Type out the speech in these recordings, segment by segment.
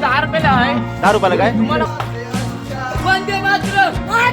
दहा रुपयाला आहे. दहा रुपयाला काय? तुम्हाला वंदे मात्र माय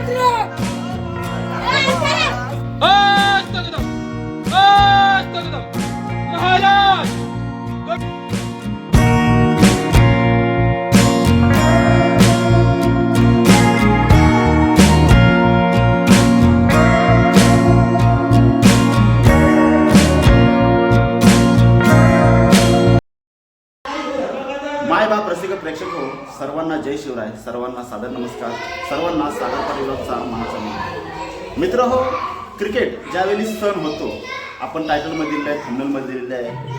सर्वांना जय शिवराय. सर्वांना सादर नमस्कार. सर्वांना सागर परिवारचा मनाचा मित्र. मित्र हो क्रिकेट ज्यावेळी सण होतो आपण टायटलमध्ये दिलेलं आहे थंबनेलमध्ये दिलेलं आहे.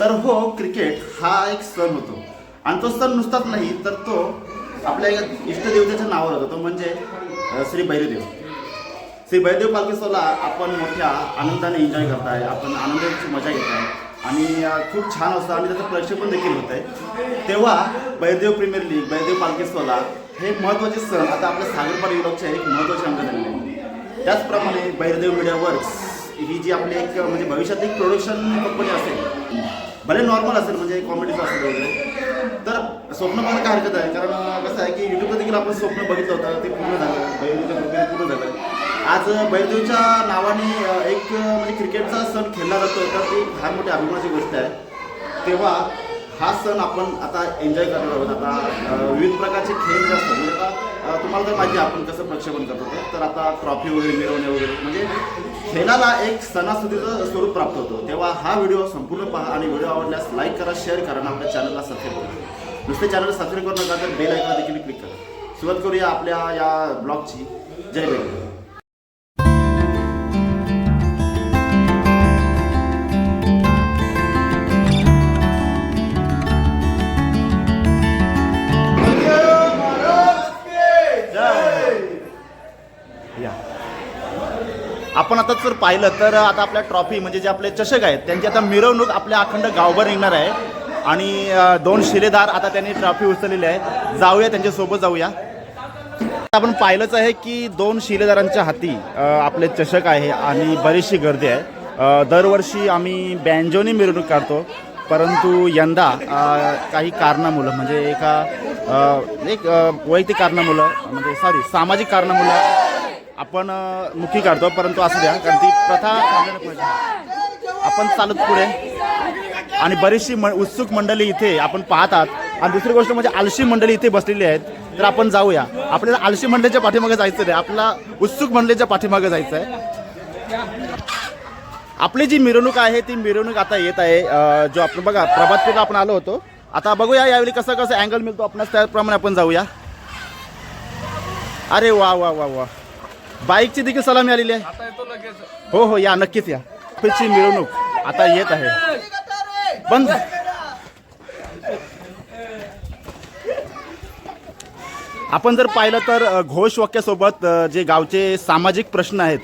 तर हो क्रिकेट हा एक सण होतो. आणि तो सण नुसताच नाही तर तो आपल्या एका इष्टदेवतेच्या नावावर होतो. तो म्हणजे श्री भैरवदेव. श्री भैरदेव पालखीसोला आपण मोठ्या आनंदाने एन्जॉय करताय. आपण आनंदाची मजा घेत आहे आणि खूप छान असतं. आणि त्याचं प्रक्षेपण देखील होत आहे तेव्हा बैदेव प्रीमियर लीग बैदेव पालखीसोला हे महत्त्वाचे सण आता आपल्या सागरपाडी युरोपचे एक महत्त्वाचे अंग झालेले आहे. त्याचप्रमाणे बैरदेव मीडिया वर्क्स ही जी आपली एक म्हणजे भविष्यात एक प्रोडक्शन कंपनी असेल भले नॉर्मल असेल म्हणजे कॉमेडीचं असेल वगैरे तर स्वप्न मला काय हरकत आहे? कारण कसं आहे की युट्यूबवर देखील आपण स्वप्न बघितलं होतं ते पूर्ण झालं बैरदेवच्या कृपेने पूर्ण झालं. आज बैरदेवच्या नावाने एक म्हणजे क्रिकेटचा सण खेळला जातो तर ते फार मोठी अभिमानाची गोष्ट आहे. तेव्हा हा सण आपण आता एन्जॉय करणार आहोत. आता विविध प्रकारचे खेळ जे असतात म्हणजे आता तुम्हाला तर माहिती आपण कसं प्रक्षेपण करतो तर आता ट्रॉफी वगैरे मिळवणे वगैरे म्हणजे खेळाला एक सणासुदीचं स्वरूप प्राप्त होतो. तेव्हा हा व्हिडिओ संपूर्ण पहा आणि व्हिडिओ आवडल्यास लाईक करा शेअर करा आणि आपल्या चॅनलला सबस्क्राईब करा. नुसते चॅनल सबस्क्राईब करू नका तर बेल आयकॉन देखील क्लिक करा. सुरुवात करूया आपल्या या ब्लॉगची जय बेल आता जर पाहिलं तर आता आपल्या ट्रॉफी म्हणजे जे आपले चषक आहेत त्यांची आता मिरवणूक आपल्या अखंड गावभर निघणार आहे. आणि दोन शिलेदार आता त्यांनी ट्रॉफी उचललेली आहे जाऊया त्यांच्यासोबत जाऊया. आपण पाहिलंच आहे की दोन शिलेदारांच्या हाती आपले चषक आहे आणि बरीचशी गर्दी आहे. दरवर्षी आम्ही बँजोनी मिरवणूक काढतो परंतु यंदा काही कारणामुळं म्हणजे एका एक वैयक्तिक कारणामुळं म्हणजे सॉरी सामाजिक कारणामुळं आपण मुखी काढतो परंतु असू द्या कारण ती प्रथा आपण चालत पुढे. आणि बरीचशी म उत्सुक मंडळी इथे आपण पाहतात. आणि दुसरी गोष्ट म्हणजे आलशी मंडळी इथे बसलेली आहेत. तर आपण जाऊया. आपल्याला आलशी मंडळीच्या पाठीमागे जायचं नाही आपल्याला उत्सुक मंडळीच्या पाठीमागे जायचं आहे आपली जी मिरवणूक आहे ती मिरवणूक आता येत आहे. जो आपण बघा प्रभातपेठला आपण आलो होतो. आता बघूया यावेळी कसं कसं अँगल मिळतो. आपण त्याप्रमाणे आपण जाऊया. अरे वा वा वा वा. बाईकची देखील सलामी आलेली आहे. हो हो या नक्कीच या. ची मिरवणूक आता येत आहे. बंद. आपण जर पाहिलं तर घोषवाक्यासोबत जे गावचे सामाजिक प्रश्न आहेत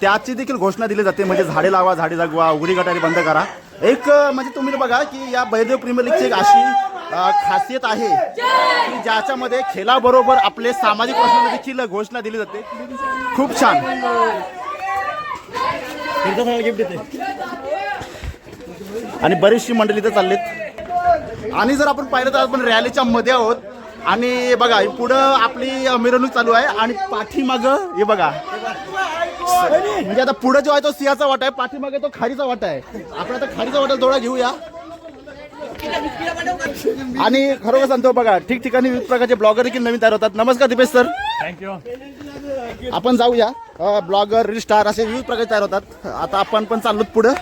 त्याची देखील घोषणा दिली जाते. म्हणजे झाडे लावा झाडे जगवा उघडी गटारी बंद करा. एक म्हणजे तुम्ही बघा की या बैदेव प्रीमियर लीगची एक अशी खासियत आहे की ज्याच्यामध्ये खेळाबरोबर आपले सामाजिक प्रश्न देखील घोषणा दिली जाते. खूप छान. आणि बरीचशी मंडळी तर चाललीत. आणि जर आपण पाहिलं तर आपण रॅलीच्या मध्ये आहोत. आणि बघा पुढं आपली मिरवणूक चालू आहे आणि पाठीमाग हे बघा. म्हणजे आता पुढे जो आहे तो सिंहाचा वाटा आहे पाठीमागे तो खारीचा वाटा आहे. आपण आता खारीचा वाटा थोडा घेऊया. आणि खरोखर सांगतो बघा ठिकठिकाणी विविध प्रकारचे ब्लॉगर देखील नवीन तयार होतात. नमस्कार दिपेश सर. थँक्यू आपण जाऊया. ब्लॉगर रील स्टार असे विविध प्रकार तयार होतात. आता आपण पण चाललो पुढं.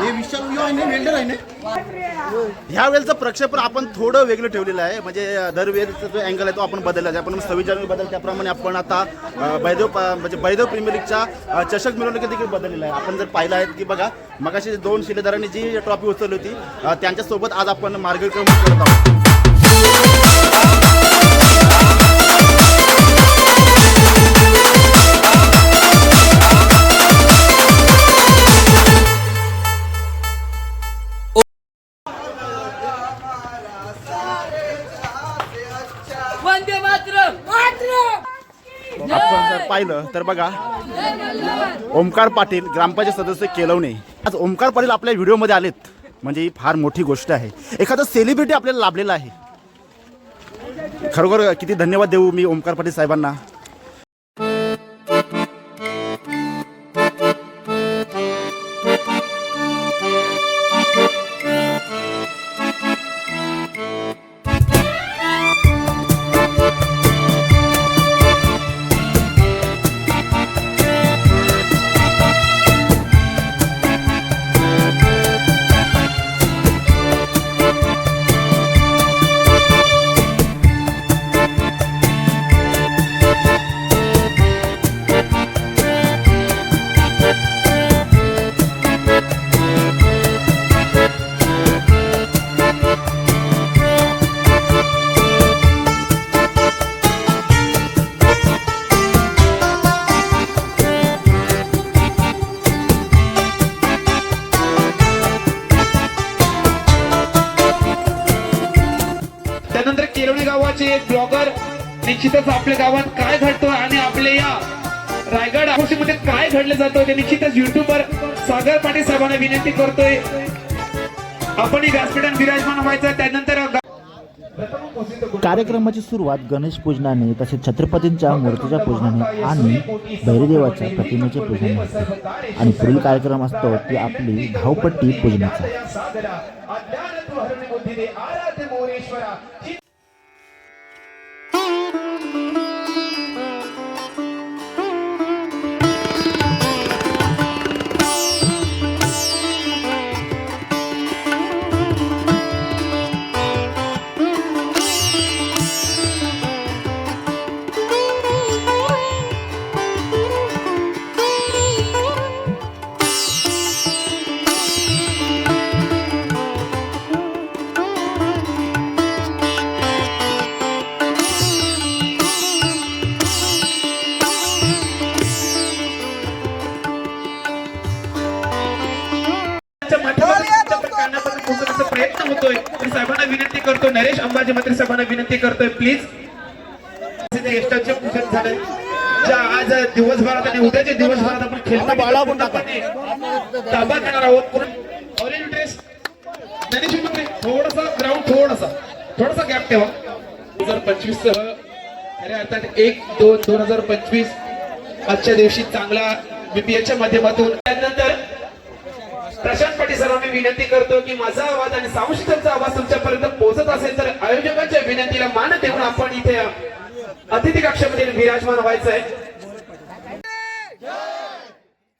हे विशाल ह्या वेळेचं प्रक्षेपण आपण थोडं वेगळं ठेवलेलं आहे. म्हणजे दरवेळेचा जो अँगल आहे तो आपण बदलला आहे. आपण सव्वीस जानेवारी बदल त्याप्रमाणे आपण आता बैदेव म्हणजे बैदेव प्रीमियर लीगच्या चषक मिळवणुकीत देखील बदललेला आहे. आपण जर पाहिलं आहे की बघा मगाशी दोन शिलेदारांनी जी ट्रॉफी उचलली होती त्यांच्यासोबत आज आपण मार्गक्रमण करत आहोत. पाहिलं तर बघा ओमकार पाटील ग्रामपंचायत सदस्य केलवणे. आज ओमकार पाटील आपल्या व्हिडिओमध्ये आलेत. म्हणजे ही फार मोठी गोष्ट आहे. एखादं सेलिब्रिटी आपल्याला लाभलेला आहे. खरोखर किती धन्यवाद देऊ मी ओमकार पाटील साहेबांना. गावाचे एक ब्लॉगर निश्चितच आपल्या गावात काय घडतं आणि आपल्या या रायगड आगोशीमध्ये काय घडलं जातं ते निश्चितच युट्यूबवर सागर पाटील साहेबांना विनंती करतोय. आपण व्यासपीठात विराजमान व्हायचं त्यानंतर कार्यक्रमाची सुरुवात गणेश पूजनाने तसेच छत्रपतींच्या मूर्तीच्या पूजनाने आणि भैरदेवाच्या प्रतिमेच्या पूजनाने होते. आणि पुढील कार्यक्रम असतो ती आपली धावपट्टी पूजनाचा. ज्या आज दिवसभरात आणि उद्याच्या दिवसभरात आपण खेळतो ताबा घेणार आहोत. ऑरेंज ड्रेस ज्ञानेश्वर मंत्री थोडासा ग्राउंड थोडासा. थोडासा गॅप ठेवा. दोन हजार पंचवीस सह खऱ्या अर्थात एक दोन दोन हजार पंचवीस आजच्या दिवशी चांगला बीपीएच्या माध्यमातून. त्यानंतर प्रशांत पाटील सरांना विनंती करतो की माझा आवाज आणि सावशिकांचा आवाज तुमच्यापर्यंत पोहोचत असेल तर आयोजकांच्या विनंतीला मान देऊन आपण इथे अतिथी कक्षामध्ये विराजमान व्हायचं आहे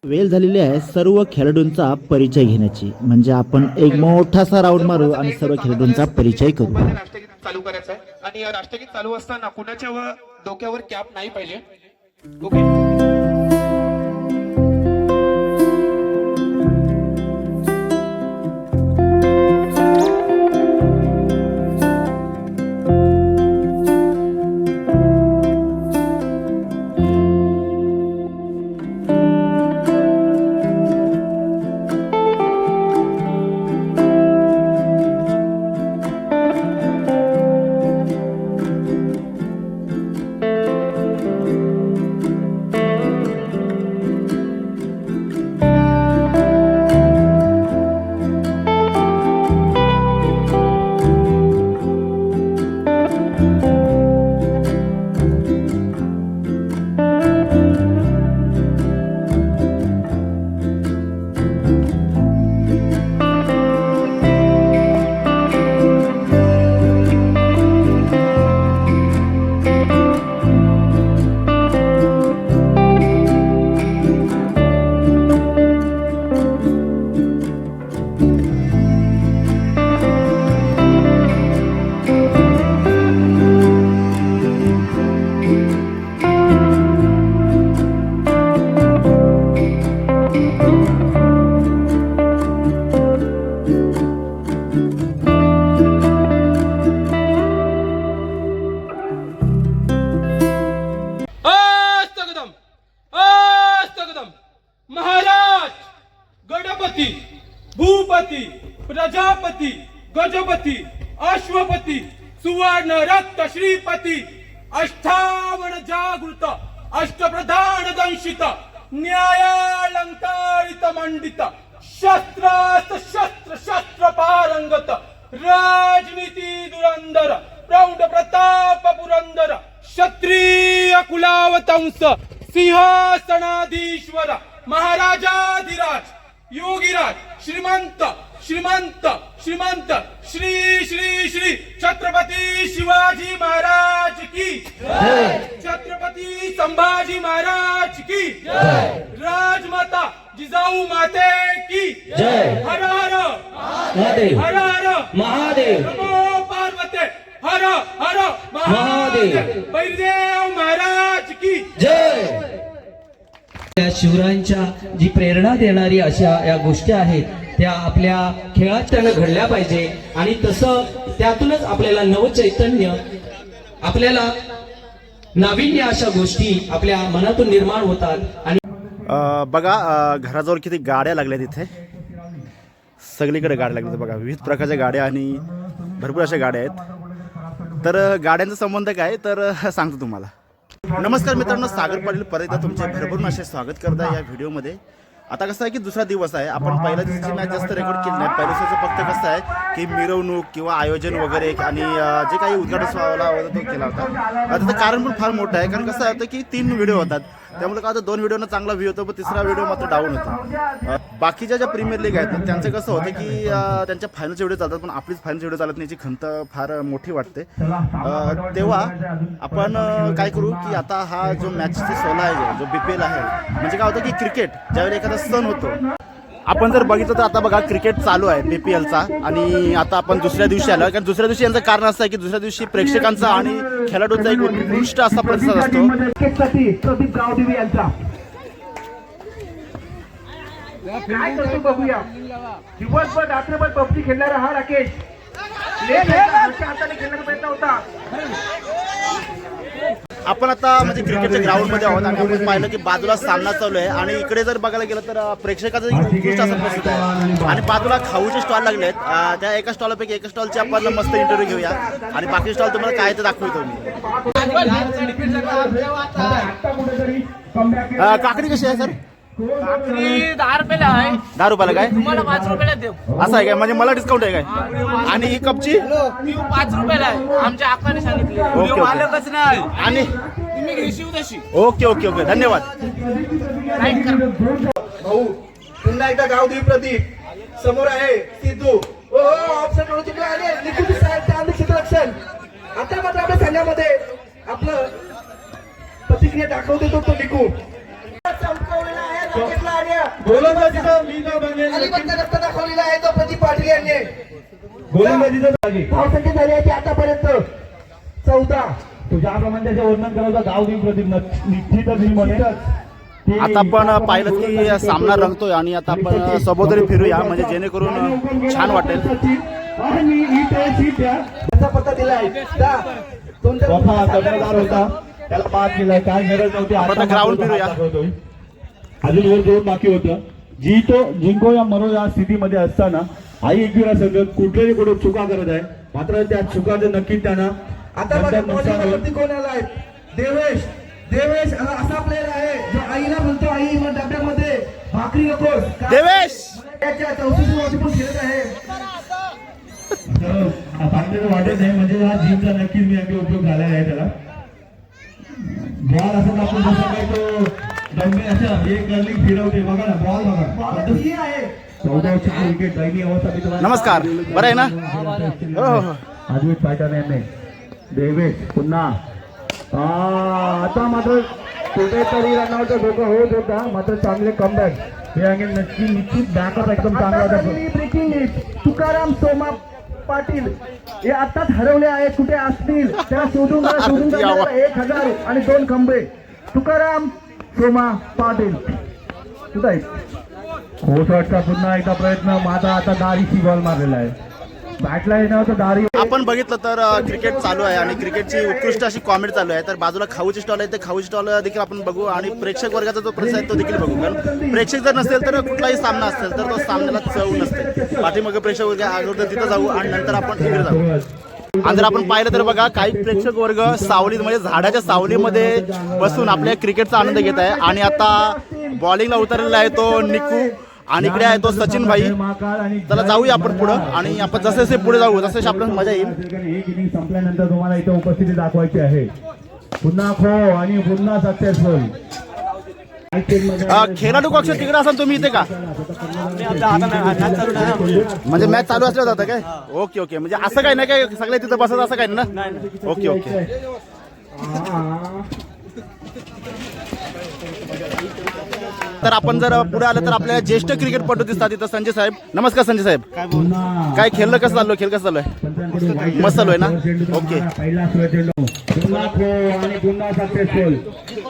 वेळ झालेली आहे सर्व खेळाडूंचा परिचय घेण्याची. म्हणजे आपण एक मोठासा राऊंड मारू आणि सर्व खेळाडूंचा परिचय करू. राष्ट्रगीत चालू करायचं आहे आणि राष्ट्रगीत चालू असताना कुणाच्या व डोक्यावर कॅप नाही पाहिजे? ओके अश्वपती सुवर्ण जागृत अष्टप्रधान दंशित न्यायालंकारित मंडित शस्त्रास्त्र शस्त्र शस्त्र पारंगत राजनीती दुरंदर प्रौढ प्रताप पुरंदर क्षत्रिय कुलावतंस सिंहासनाधीश्वर महाराजाधिराज योगीराज श्रीमंत श्रीमंत श्रीमंत श्री श्री श्री छत्रपती शिवाजी महाराज की छत्रपती संभाजी महाराज की राजमाता जिजाऊ माते की हर हर! हर हर! महादेव! नमो पार्वते! हर हर! महादेव! बैरदेव महाराज की जय! या शिवरायांच्या जी प्रेरणा देणारी अशा या गोष्टी आहेत त्या आपल्या खेळात त्यानं घडल्या पाहिजे. आणि तसं त्यातूनच आपल्याला नवचैतन्य आपल्याला नाविन्य अशा गोष्टी आपल्या मनातून निर्माण होतात. आणि बघा घराजवळ किती गाड्या लागल्या तिथे सगळीकडे गाड्या लागल्या बघा. विविध प्रकारच्या गाड्या आणि भरपूर अशा गाड्या आहेत. तर गाड्यांचा संबंध काय तर सांगतो तुम्हाला. नमस्कार मित्रांनो सागर पाटील परत तुमचे भरभरून असे स्वागत करता आहे या व्हिडिओमध्ये. आता कसं आहे की दुसरा दिवस आहे. आपण पहिल्या दिवसाची मॅच जास्त रेकॉर्ड केली नाही. पहिल्या दिवसाचं फक्त कसं आहे की मिरवणूक किंवा आयोजन वगैरे आणि जे काही उद्घाटन तो केला होता. त्याचं कारण पण फार मोठं आहे. कारण कसं होतं की तीन व्हिडिओ होतात. त्यामुळे काय होतं दोन व्हिडिओनं चांगला व्ह्यू होतो पण तिसरा व्हिडिओ मात्र डाऊन होता. बाकीच्या ज्या प्रीमियर लीग आहेत त्यांचं कसं होतं की त्यांच्या फायनलचे व्हिडिओ चालतात पण आपलीच फायनलचे व्हिडिओ चालत नाही याची खंत फार मोठी वाटते. तेव्हा आपण काय करू की आता हा जो मॅचचा सोला आहे जो बी पी एल आहे म्हणजे काय होतं की क्रिकेट ज्यावेळी एखादा सण होतो आपण जर बघितलं तर आता बघा क्रिकेट चालू आहे बी पी एलचा आणि आता आपण दुसऱ्या दिवशी आलो. कारण दुसऱ्या दिवशी यांचं कारण असं आहे की दुसऱ्या दिवशी प्रेक्षकांचा आणि खेळाडूंचा एक उत्कृष्ट असा प्रतिसाद असतो. काय करतो बघूया दिवसभर रात्रभर पबजी खेळणारा हा राकेश. लेट हाताने खेळण्याचा प्रयत्न होता आपण आता म्हणजे क्रिकेटच्या ग्राउंडमध्ये आहोत आणि आपण पाहिलं की बाजूला सामना चालू आहे आणि इकडे जर बघायला गेलं तर प्रेक्षकाचं उत्कृष्ट असं प्रसिद्ध आहे. आणि बाजूला खाऊचे स्टॉल लागले आहेत. त्या एका स्टॉलपैकी एका स्टॉलचे आपण मस्त इंटरव्ह्यू घेऊया. आणि बाकी स्टॉल तुम्हाला काय ते दाखवतो मी. काकडी कशी आहे सर? दहा रुपयाला आहे. दहा रुपयाला काय? तुम्हाला पाच रुपयाला देऊ. असं आहे काय? म्हणजे मला डिस्काउंट आहे काय? आणि ही कपची? पाच रुपयाला आहे. आमच्या आकाने सांगितले. Okay, okay. मालकच नाही? आणि? तुम्ही घेशील तशी. Okay okay okay. धन्यवाद. भाऊ पुन्हा एकदा गावदेवी प्रदीप समोर आहे सिद्धू. ओ ऑप्शन म्हणून तिकडे आले. निकुंज साहेब चांद क्षेत्ररक्षण आता मात्र आपल्या संघामध्ये आपलं प्रतिक्रिया दाखवतो तो तो निकू चमकवलेला आहे राकेशला आणि अलिबागचा रस्ता दाखवलेला आहे तो प्रदीप पाटील यांनी. धावसंख्या झाली आहे ती आतापर्यंत. चौदा. तुझ्याप्रमाणे त्याचे वर्णन करायचं गाव देऊ प्रदीप. निश्चितच मी म्हणेन आता आपण पाहिलं की सामना रंगतोय आणि आता आपण सभोवताली फिरूया म्हणजे जेणेकरून छान वाटेल. होता. त्याला पास केलाय काय गरज नव्हती. आपण आता ground फिरूया. अजून वर दोन बाकी होतं. जी तो जिंको या मरो या स्थितीमध्ये असताना आई एकविरा संघ कुठल्याही कुठे चुका करत आहे मात्र त्या चुकाचं नक्की त्यांना आता बघा नंतर नुकसान होईल. वरती कोण आलाय देवेश देवेश हा असा प्लेअर आहे जो आईला म्हणतो आई डब्यामध्ये भाकरी नकोस. का- देवेश! वर्ष पण खेळत आहे. वाटत नाही म्हणजे हा जिमचा नक्कीच मी अगदी उपयोग झालेला आहे त्याला. बॉल असं आपण जसं काय तो डंबे असं एक गर्लिंग फिरवते बघा ना बॉल बघा ही आहे चौदा अवस्था नमस्कार. बरं आहे ना? हो हो अद्वैत फायटर यांनी देवेश पुन्हा आता मात्र कुठेतरी रनावरचा धोका होत होता मात्र चांगले कमबॅक हे अंगे नक्की निश्चित बॅकअप एकदम चांगला होता ब्रेकिंग तुकाराम सोमा पाटील हे आताच हरवले आहेत. कुठे असतील? त्याला शोधून शोधून एक हजार आणि दोन खंबे. तुकाराम सोमा पाटील. कुठं आहेत पुन्हा एकदा प्रयत्न. माझा आता दारीची बॉल मारलेला आहे. बॅटला येणार तर दारी आपण बघितलं तर क्रिकेट चालू आहे आणि क्रिकेटची उत्कृष्ट अशी कॉमेडी चालू आहे. तर बाजूला खाऊची स्टॉल आहे. ते खाऊची स्टॉल देखील आपण बघू आणि प्रेक्षक वर्गाचा जो प्रश्न आहे तो देखील बघू. कारण प्रेक्षक जर नसेल तर कुठलाही सामना असेल तर तो सामन्याला चव नसते. पाठीमागे प्रेक्षक वर्ग अगोदर तिथं जाऊ आणि नंतर आपण इकडे जाऊ. आणि जर आपण पाहिलं तर बघा काही प्रेक्षक वर्ग सावलीत म्हणजे झाडाच्या सावलीमध्ये बसून आपल्या क्रिकेटचा आनंद घेत आहे. आणि आता बॉलिंगला उतरलेला आहे तो निकू आणि इकडे आहे तो सचिन भाई चला जाऊया आपण पुढं आणि आपण जसे जसे पुढे जाऊ जसे आपल्याला मजा येईल. एक इनिंग संपल्यानंतर तुम्हाला इथे उपस्थिती दाखवायची आहे. पुन्हा खो आणि पुन्हा सक्सेसफुल खेळाडू कक्ष तिकडे असाल तुम्ही इथे का? म्हणजे मॅच चालू असल्या जातं काय? Okay okay. म्हणजे असं काही नाही काय सगळे तिथं बसत असं नाही ना? Okay okay. तर आपण जर पुढे आलं तर आपल्या ज्येष्ठ क्रिकेटपटू दिसतात तिथं संजय साहेब. नमस्कार संजय साहेब. काय खेळलं कसं चालू खेळ कसं चालू आहे मस्त चालू आहे ना? ओके.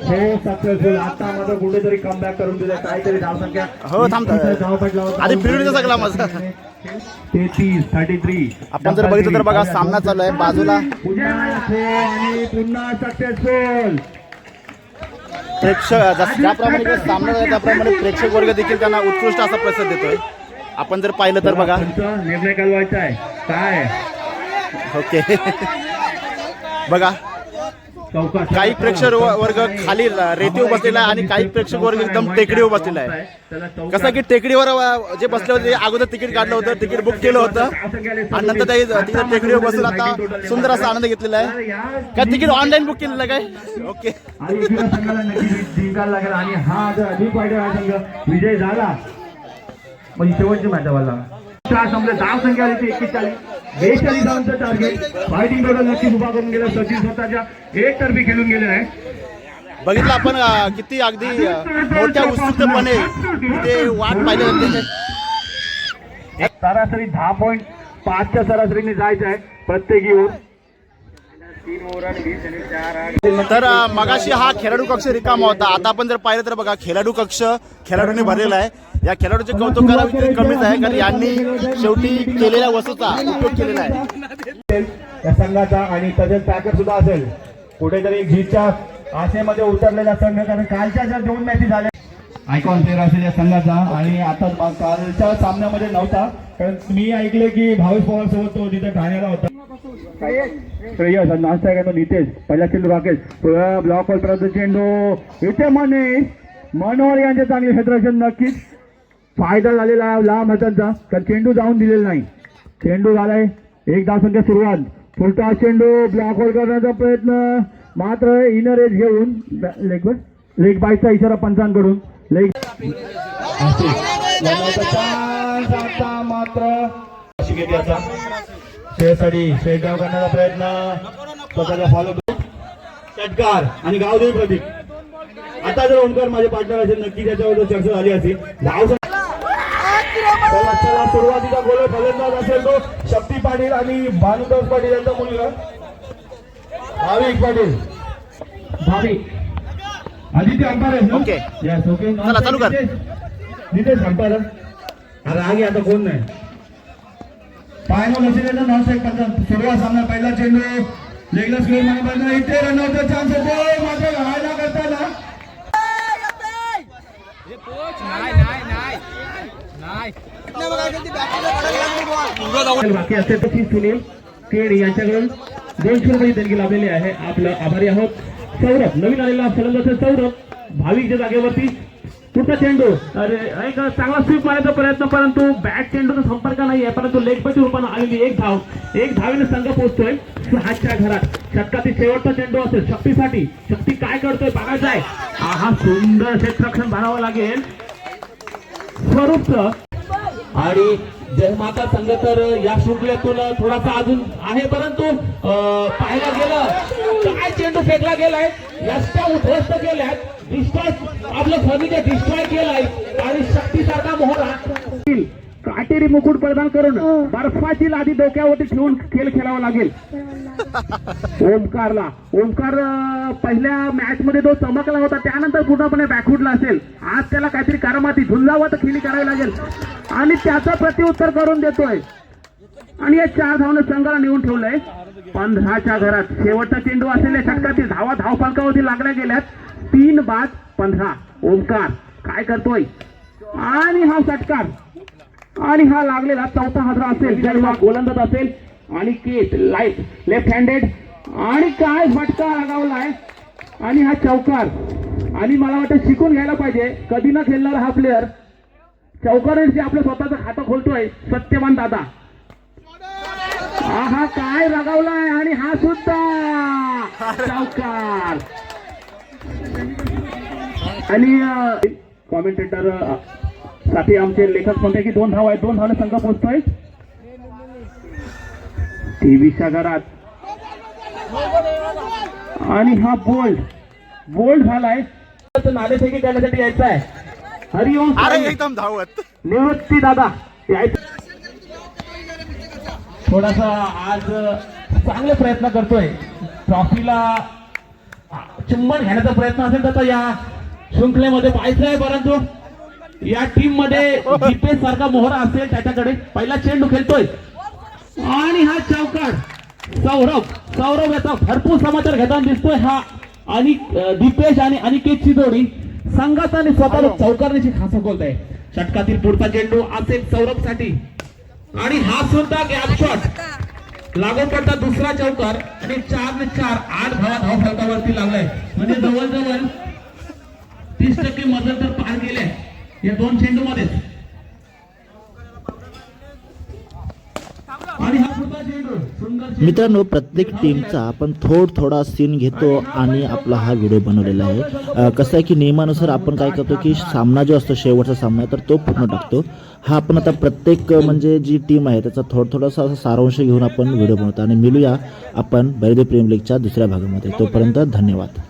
सक्सेसफुल हो सक्सेसफुल आता कुठेतरी कमबॅक करून दिलं काहीतरी धावसंख्या. हो, थांब, थांब. इतकी धाव पटला होता. आधी फिरून येतो सगळा मजा. तेहतीस थर्टी थ्री आपण जर बघितलं तर बघा सामना चालू आहे बाजूला. पुन्हा खो आणि पुन्हा सक्सेसफुल प्रेक्षक ज्याप्रमाणे सामना झाला त्याप्रमाणे प्रेक्षक वर्ग देखील त्यांना उत्कृष्ट असा प्रतिसाद देतोय. आपण जर पाहिलं तर बघा. निर्णय कळवायचा आहे. काय? ओके. बघा. काही प्रेक्षक वर्ग खाली रेतीवर बसलेला आहे आणि काही प्रेक्षक वर्ग एकदम टेकडीवर बसलेला आहे कसं की टेकडीवर जे बसले होते अगोदर तिकीट काढलं होतं तिकीट बुक केलं होतं. आणि नंतर ते टेकडीवर बसून आता सुंदर असा आनंद घेतलेला आहे. काय तिकीट ऑनलाईन बुक केलेलं काय? ओके. आणि हा जर अधिक विजय झाला. म्हणजे शेवटची मॅच चार संपले दहा संख्या आली ती एक्केचाळीस बेचाळीस धावांचं टार्गेट फायटिंग टोटल नक्कीच उभा करून गेलं. सचिन स्वतःच्या एक तर्फी खेळून गेले आहे. बघितलं आपण अ, किती अगदी अ, मोठ्या उत्सुकतेपणे ते वाट पाहिलं जाते सरासरी दहा पॉईंट पाचच्या सरासरीने जायचं आहे प्रत्येकी ओर तर अ, मगाशी हा खेळाडू कक्ष रिकामा होता. आता आपण जर पाहिलं तर बघा खेळाडू कक्ष खेळाडूंनी भरलेला आहे. या खेळाडूचे कौतुक करावे ते कमीच आहे कारण यांनी शेवटी केलेल्या वस्तूचा उपयोग केलेला आहे. या संघाचा आणि तसेच पॅकेट सुद्धा असेल. कुठेतरी जीतच्या आशेमध्ये उतरलेला संघ कारण कालच्या ज्या दोन मॅची झाल्या आयकॉन प्लेअर असेल या संघाचा. आणि आता कालच्या सामन्यामध्ये नव्हता. कारण मी ऐकले की भावेश पवार सोबत तो तिथे ठाण्याला होता. श्रेयस आणि नाश्ता आहे का तो नितेश. पहिला चेंडू राकेश. ब्लॉक पर्यंत चेंडू इथे मनीष. मनोहर यांचे चांगले क्षेत्ररक्षण नक्कीच. फायदा झालेला आहे लांब हातांचा तर चेंडू जाऊन दिलेला नाही. चेंडू झालाय. एक धावसंख्या सुरुवात. फुलटा चेंडू ब्लॉक होल करण्याचा प्रयत्न. मात्र इनर एज घेऊन लेग लेग बायचा इशारा पंचांकडून. लेग मात्र शेसाठी शेगाव करण्याचा प्रयत्न. स्वतःचा फॉलो षटकार आणि गावदेवी प्रतीक. आता जर ओमकार माझे पार्टनर असेल नक्की त्याच्यावर चर्चा झाली असेल धाव चला चला सुरुवातीचा गोल फलंदाज असेल तो. शक्ती पाटील आणि भानुदास पाटील यांचा मुलगा. भाविक पाटील. भाविक. आदित्य अंपायर आहे ओके. यस ओके चला, चालू कर. नितेश. अंपायर अरे आगे आता कोण नाही? फायनल असेल नॉन स्ट्राईक पंचायत सुरुवात सामना पहिला चेंडू. लेगला स्कोर मागे इथे रन आउटचा चान्स होतो मात्र घायला करताना. बाकी असेल तर ती सुनील केड यांच्याकडून दोनशे रुपये देणगी लाभलेली आहे. आपलं आभारी आहोत. सौरभ नवीन आलेला फलंदाज सौरभ. भाविकच्या जागेवरती पुढचा चेंडू. अरे एक चांगला स्वीप मारायचा प्रयत्न परंतु बॅट चेंडूचा संपर्क नाही आहे परंतु लेग बॅट रूपानं आलेली एक धाव. एक धावेने संघ पोहोचतोय. सहाच्या घरात. शतकातील शेवटचा चेंडू असेल. शक्तीसाठी शक्ती काय करतोय बघायचा आहे. हा सुंदर क्षेत्ररक्षण भरावं लागेल. स्वरूपचं आणि जयमाता संघ तर या शृंखलेतून थोडासा अजून आहे परंतु पाहायला गेलं काय चेंडू फेकला गेलाय रस्त्या उद्ध्वस्त केल्यात डिस्ट्रॉय आपलं फर्निचर डिस्ट्रॉय केलाय आणि शक्तीसारखा मोहरा काटेरी मुकुट प्रदान करून बर्फाची लादी डोक्यावरती ठेवून खेळ खेळावा लागेल. ओमकारला ओमकार पहिल्या मॅच मध्ये तो चमकला होता त्यानंतर पूर्णपणे बॅकवूडला असेल. आज त्याला काहीतरी करामाती झुंजावत खेळी करावी लागेल. आणि त्याचं प्रत्युत्तर करून देतोय. आणि या चार धावनं संघाला नेऊन ठेवलंय. पंधराच्या घरात शेवटचा चेंडू असलेल्या षटकातील. धावा धाव फलकावरती लागल्या गेल्यात. तीन बाद पंधरा. ओमकार काय करतोय? आणि हा षटकार. आणि हा लागलेला चौथा हजरा असेल. गोलंदाज असेल आणि केत लाइट लेफ्ट हँडेड आणि काय फटका लगावलाय आणि हा चौकार. आणि मला वाटतं शिकून घ्यायला पाहिजे. कधी न खेळणारा हा प्लेअर चौकारांशी आपलं स्वतःचं खातं खोलतोय सत्यवान दादा. हा हा काय रगावलाय आणि हा सुद्धा. चौकार. आणि कॉमेंटेटरसाठी आमचे लेखक म्हणते की दोन धाव आहेत? दोन धावने संघ पोहोचतोय. टीव्हीच्या घरात. आणि हा बोल्ड बोल्ड झालाय नाणेफेकी करण्यासाठी यायचा आहे. हरिओम. एकदम धावत. निवृत्ती दादा. यायचं थोडासा आज चांगले प्रयत्न करतोय. ट्रॉफीला चुंबन घेण्याचा प्रयत्न असेल तर या शृंखलेमध्ये पाहायचं आहे परंतु या टीममध्ये दीपेश सारखा मोहरा असेल त्याच्याकडे. पहिला चेंडू खेळतोय. आणि हा चौकार सौरभ सौरभ याचा भरपूर समाचार घेताना दिसतोय हा. आणि दीपेश आणि अनिकेतची जोडी संघात आणि स्वतः चौकारण्याची खास बोलत आहे. षटकातील पुढचा चेंडू असेल सौरभसाठी आणि हा सुद्धा गॅप शॉट लागोपाठचा दुसरा चौकार. आणि चार ने चार आठ धावा धाव फलकावरती लागलाय. म्हणजे जवळजवळ तीस टक्के मदत तर पार केले या दोन चेंडू मध्ये आणि हा पुढचा चेंडू सुंदर चेंडू. मित्रांनो प्रत्येक टीमचा आपण थोड थोडा सीन घेतो आणि आपला हा व्हिडिओ बनवलेला आहे. कसं आहे की नियमानुसार आपण काय करतो की सामना जो असतो शेवटचा सामना आहे, तर तो पूर्ण टाकतो. हा आपण आता प्रत्येक म्हणजे जी टीम आहे त्याचा थोडं थोडासा असा सारांश घेऊन आपण व्हिडिओ बनवतो. आणि मिळूया आपण बैरदे प्रेम लीगच्या दुसऱ्या भागामध्ये. तोपर्यंत धन्यवाद.